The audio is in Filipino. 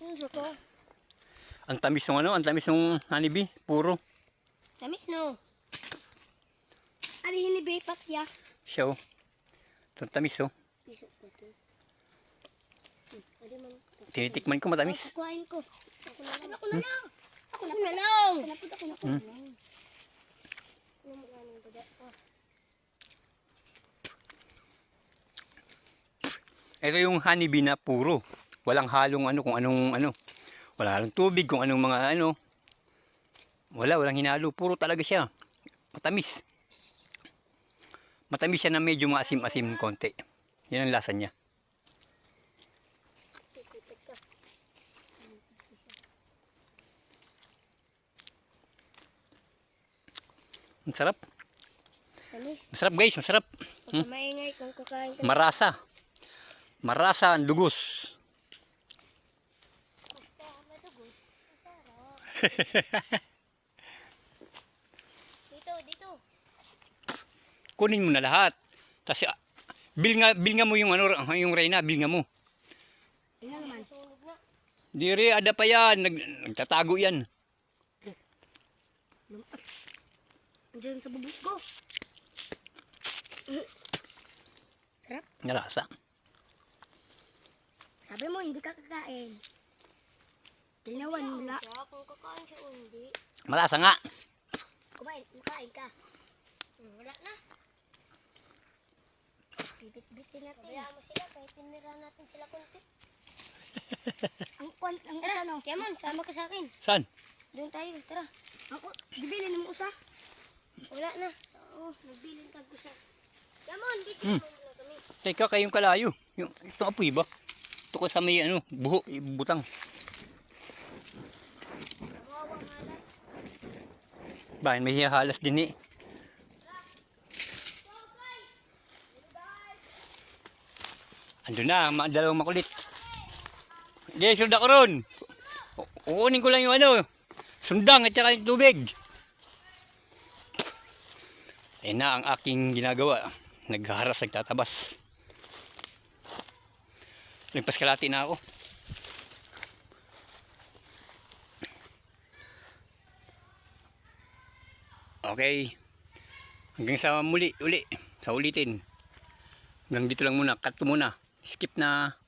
Ko. Ang tamis ng ano, ang tamis ng honeybee, puro. Tamis no. Ano hinibi patya? Siya oh. Ito tamis oh. Ko. Tinitikman ko matamis. Kukuhain ko. Ako na lang. Ako na lang. Ako na lang. Ako na lang. Ako na lang. Ko? Oh. Ito yung honeybee na puro. Walang halong ano kung anong ano. Wala halong tubig kung anong mga ano. Wala, walang hinalo. Puro talaga siya. Matamis. Matamis siya na medyo maasim-asim konti. Yan ang lasa niya. Ang sarap. Masarap guys, masarap. Ka. Marasa. Marasa ang dugos. Dito, dito. Kunin mo na lahat. Kasi ah, bil nga bil nga mo yung ano yung Reyna, bil nga mo. Sunog na. Dire ada pa yan, Nag, nagtatago yan. Diyan sa bubuk ko. Sarap. Nalasa. Sabi mo, hindi ka kakain. Tinawan, wala. kung kakain siya o hindi. Malasa nga. Kumain, makain ka. Hmm, wala na. Bibit-bitin natin. Kaya mo sila, kahit tinira natin sila konti. ang kon, ang usa no. Kemon, sama ka sa akin. Saan? Doon tayo, tara. Ako, bibilin mo usa. Wala na. Oo, nagbilin ka usa. Kemon, dito Hmm. mo na kami. Teka, kayong kalayo. Yung, ito apoy ba? Ito ko sa may ano, buho, butang. Nawawang halas. Bayan may halas din eh. Ando na, mga dalawang makulit. Okay, sunda ko ron. U- Kukunin ko lang yung ano, sundang at saka yung tubig. Ayun na ang aking ginagawa. Nagharas, nagtatabas. Nagpaskalati na ako. Okay. Hanggang sa muli, uli. Sa ulitin. Hanggang dito lang muna. Cut muna. Skip na